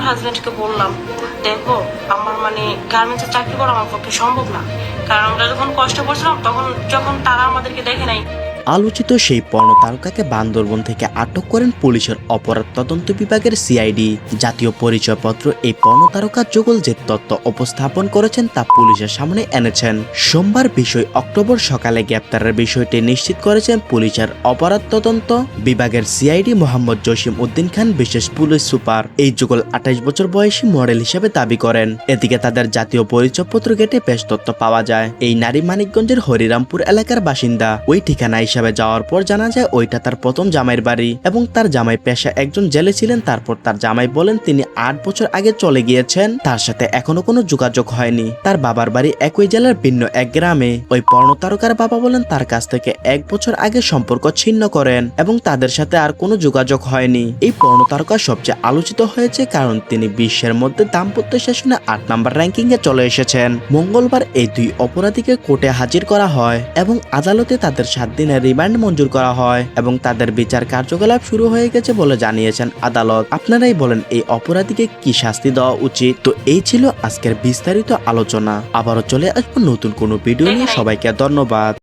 আমার হাজব্যান্ডকে বললাম, দেখো, আমার মানে গার্মেন্টসে চাকরি করা আমার পক্ষে সম্ভব না। কারণ আমরা যখন কষ্ট করছিলাম তখন যখন তারা আমাদেরকে দেখে নাই আলোচিত সেই পর্ণ তারকাকে বান্দরবন থেকে আটক করেন পুলিশের অপরাধ তদন্ত বিভাগের সিআইডি। জাতীয় পরিচয়পত্র এই পর্ণ তারকা যুগল যে তথ্য উপস্থাপন করেছেন তা পুলিশের সামনে এনেছেন। সোমবার বিষয় অক্টোবর সকালে গ্রেপ্তারের বিষয়টি নিশ্চিত করেছেন পুলিশের অপরাধ তদন্ত বিভাগের সিআইডি মোহাম্মদ জসিম উদ্দিন খান, বিশেষ পুলিশ সুপার। এই যুগল আঠাইশ বছর বয়সী মডেল হিসেবে দাবি করেন। এদিকে তাদের জাতীয় পরিচয়পত্র গেটে বেশ তথ্য পাওয়া যায়। এই নারী মানিকগঞ্জের হরিরামপুর এলাকার বাসিন্দা। ওই ঠিকানা হিসাবে যাওয়ার পর জানা যায় ওইটা তার প্রথম জামাইয়ের বাড়ি এবং তার জামাই পেশা একজন জেলে ছিলেন, তারপর তার জামাই বলেন তিনি আট বছর আগে চলে গিয়েছেন, তার সাথে এখনও কোনো যোগাযোগ হয়নি। তার বাবার বাড়ি একই জেলার ভিন্ন এক গ্রামে। ওই পর্ণ তারকার বাবা বলেন তার কাছ থেকে এক বছর আগে সম্পর্ক ছিন্ন করেন এবং তাদের সাথে আর কোনো যোগাযোগ হয়নি। এই পর্ণ তারকা সবচেয়ে আলোচিত হয়েছে কারণ তিনি বিশ্বের মধ্যে দাম্পত্য সেশনে আট নাম্বার র্যাঙ্কিং এ চলে এসেছেন। মঙ্গলবার এই দুই অপরাধীকে কোর্টে হাজির করা হয় এবং আদালতে তাদের সাত দিনের রিমান্ড মঞ্জুর করা হয় এবং তাদের বিচার কার্যকলাপ শুরু হয়ে গেছে বলে জানিয়েছেন আদালত। আপনারাই বলেন এই অপরাধীকে কি শাস্তি দেওয়া উচিত? তো এই ছিল আজকের বিস্তারিত আলোচনা। আবারও চলে আসব নতুন কোনো ভিডিও নিয়ে। সবাইকে ধন্যবাদ।